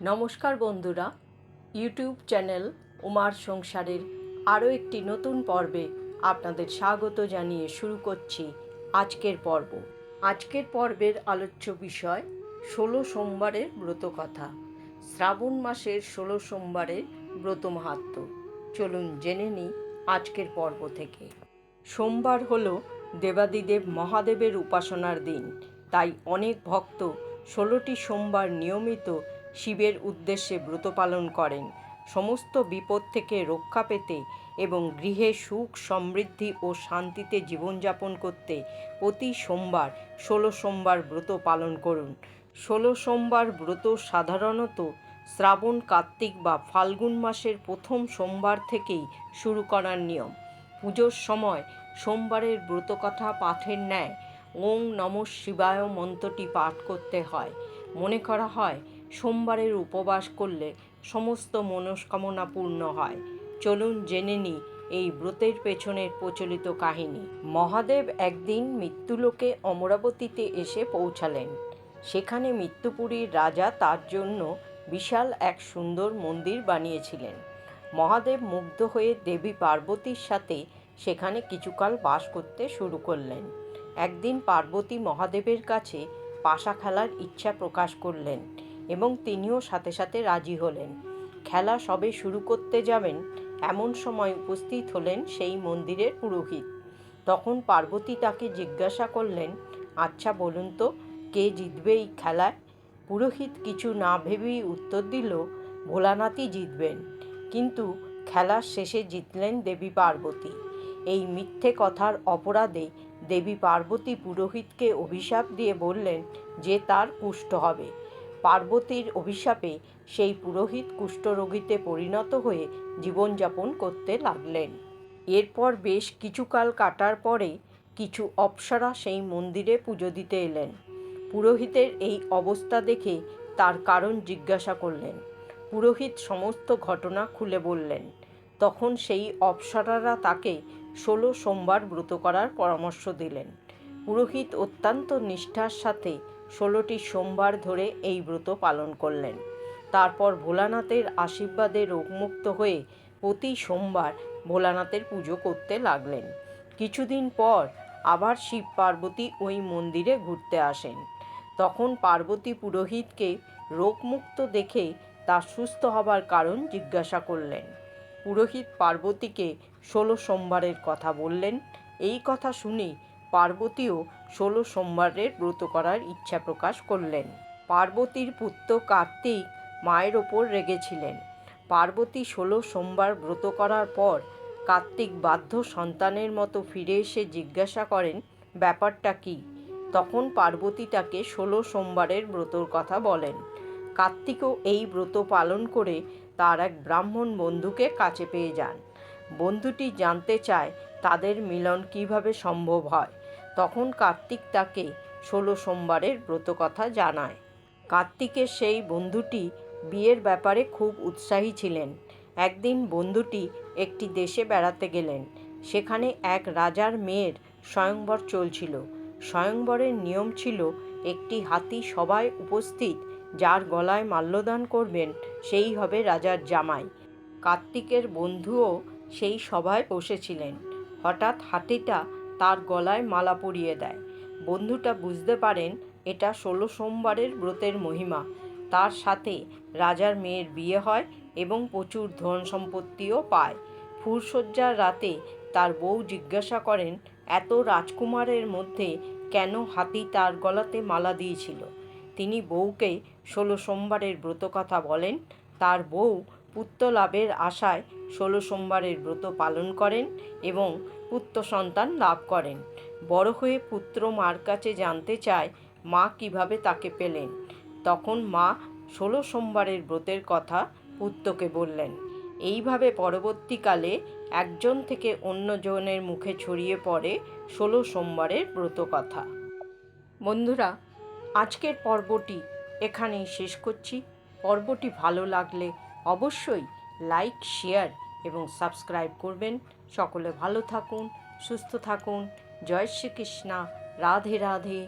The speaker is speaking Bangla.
নমস্কার বন্ধুরা ইউটিউব চ্যানেল উমার সংসারের আরও একটি নতুন পর্বে আপনাদের স্বাগত জানিয়ে শুরু করছি আজকের পর্ব। আজকের পর্বের আলোচ্য বিষয় ষোলো সোমবারের ব্রতকথা শ্রাবণ মাসের ষোলো সোমবারের ব্রত মাহাত্ম। চলুন জেনে নিই আজকের পর্ব থেকে। সোমবার হল দেবাদিদেব মহাদেবের উপাসনার দিন। তাই অনেক ভক্ত ষোলোটি সোমবার নিয়মিত শিবের উদ্দেশ্যে ব্রত পালন করেন। সমস্ত বিপদ থেকে রক্ষা পেতে এবং গৃহে সুখ, সমৃদ্ধি ও শান্তিতে জীবনযাপন করতে প্রতি সোমবার ষোলো সোমবার ব্রত পালন করুন। ষোলো সোমবার ব্রত সাধারণত শ্রাবণ, কার্তিক বা ফাল্গুন মাসের প্রথম সোমবার থেকেই শুরু করার নিয়ম। পুজোর সময় সোমবারের ব্রতকথা পাঠের ন্যায় ওং নম শিবায় মন্ত্রটি পাঠ করতে হয়। মনে করা হয় সোমবারের উপবাস করলে সমস্ত মনস্কামনা পূর্ণ হয়। চলুন জেনে নিই এই ব্রতের পেছনের প্রচলিত কাহিনী। মহাদেব একদিন মৃত্যুলোকে অমরাবতীতে এসে পৌঁছালেন। সেখানে মৃত্যুপুরীর রাজা তার জন্য বিশাল এক সুন্দর মন্দির বানিয়েছিলেন। মহাদেব মুগ্ধ হয়ে দেবী পার্বতীর সাথে সেখানে কিছুকাল বাস করতে শুরু করলেন। একদিন পার্বতী মহাদেবের কাছে পাশা খেলার ইচ্ছা প্রকাশ করলেন। এবং তিনিও সাথে সাথে রাজি হলেন। খেলা সবে শুরু করতে যাবেন, এমন সময় উপস্থিত হলেন সেই মন্দিরের পুরোহিত। তখন পার্বতী তাকে জিজ্ঞাসা করলেন আচ্ছা বলুন তো, কে জিতবে এই খেলায়? পুরোহিত কিছু না ভেবেই উত্তর দিল, ভোলানাথই জিতবেন। কিন্তু খেলার শেষে জিতলেন দেবী পার্বতী। এই মিথ্যে কথার অপরাধে দেবী পার্বতী পুরোহিতকে অভিশাপ দিয়ে বললেন যে তার কুষ্ঠ হবে। পার্বতীর অভিশাপে সেই পুরোহিত কুষ্ঠরোগীতে পরিণত হয়ে জীবনযাপন করতে লাগলেন। এরপর বেশ কিছুকাল কাটার পরে কিছু অপ্সরা সেই মন্দিরে পুজো দিতে এলেন। পুরোহিতের এই অবস্থা দেখে তার কারণ জিজ্ঞাসা করলেন। পুরোহিত সমস্ত ঘটনা খুলে বললেন। তখন সেই অপ্সরারা তাকে ষোলো সোমবার ব্রত করার পরামর্শ দিলেন। পুরোহিত অত্যন্ত নিষ্ঠার সাথে ষোলোটি সোমবার ধরে এই ব্রত পালন করলেন। তারপর ভোলানাথের আশীর্বাদে রোগমুক্ত হয়ে প্রতি সোমবার ভোলানাথের পুজো করতে লাগলেন। কিছুদিন পর আবার শিব পার্বতী ওই মন্দিরে ঘুরতে আসেন। তখন পার্বতী পুরোহিতকে রোগমুক্ত দেখে তার সুস্থ হবার কারণ জিজ্ঞাসা করলেন। পুরোহিত পার্বতীকে ষোলো সোমবারের কথা বললেন। এই কথা শুনে পার্বতীও ষোলো সোমবারের ব্রত করার ইচ্ছা প্রকাশ করলেন। পার্বতীর পুত্র কার্তিক মায়ের ওপর রেগেছিলেন। পার্বতী ষোলো সোমবার ব্রত করার পর কার্তিক বাধ্য সন্তানের মতো ফিরে এসে জিজ্ঞাসা করেন, ব্যাপারটা কি? তখন পার্বতী তাকে ষোলো সোমবারের ব্রতর কথা বলেন। কার্তিকও এই ব্রত পালন করে তার এক ব্রাহ্মণ বন্ধুকে কাছে পেয়ে যান। বন্ধুটি জানতে চায় তাদের মিলন কীভাবে সম্ভব হয়। তখন কার্তিক তাকে ষোলো সোমবারের ব্রত কথা জানায়। কার্তিকের সেই বন্ধুটি বিয়ের ব্যাপারে খুব উৎসাহী ছিলেন। একদিন বন্ধুটি একটি দেশে বেড়াতে গেলেন। সেখানে এক রাজার মেয়ের স্বয়ংবর চলছিল। স্বয়ংবরের নিয়ম ছিল, একটি হাতি সবাই উপস্থিত যার গলায় মাল্যদান করবেন, সেই হবে রাজার জামাই। কার্তিকের বন্ধুও সেই সভায় বসেছিলেন। হঠাৎ হাতিটা তার গলায় মালা পরিয়ে দেয়। বন্ধুটা বুঝতে পারেন, এটা ষোলো সোমবারের ব্রতের মহিমা। তার সাথে রাজার মেয়ের বিয়ে হয় এবং প্রচুর ধন সম্পত্তিও পায়। ফুলশয্যার রাতে তার বউ জিজ্ঞাসা করেন, এত রাজকুমারের মধ্যে কেন হাতি তার গলাতে মালা দিয়েছিল? তিনি বউকে, ষোলো সোমবারের ব্রত কথা বলেন, তার বউ পুত্র লাভের আশায় ষোলো সোমবারের ব্রত পালন করেন এবং পুত্র সন্তান লাভ করেন। বড় হয়ে পুত্র মার কাছে জানতে চায়, মা কীভাবে তাকে পেলেন। তখন মা ষোলো সোমবারের ব্রতের কথা পুত্রকে বললেন। এইভাবে পরবর্তীকালে একজন থেকে অন্যজনের মুখে ছড়িয়ে পড়ে ষোলো সোমবারের ব্রত কথা। বন্ধুরা, আজকের পর্বটি এখানেই শেষ করছি। পর্বটি ভালো লাগলে অবশ্যই লাইক শেয়ার এবং সাবস্ক্রাইব করবেন। সকলে ভালো থাকুন, সুস্থ থাকুন। জয় শ্রীকৃষ্ণা। রাধে রাধে।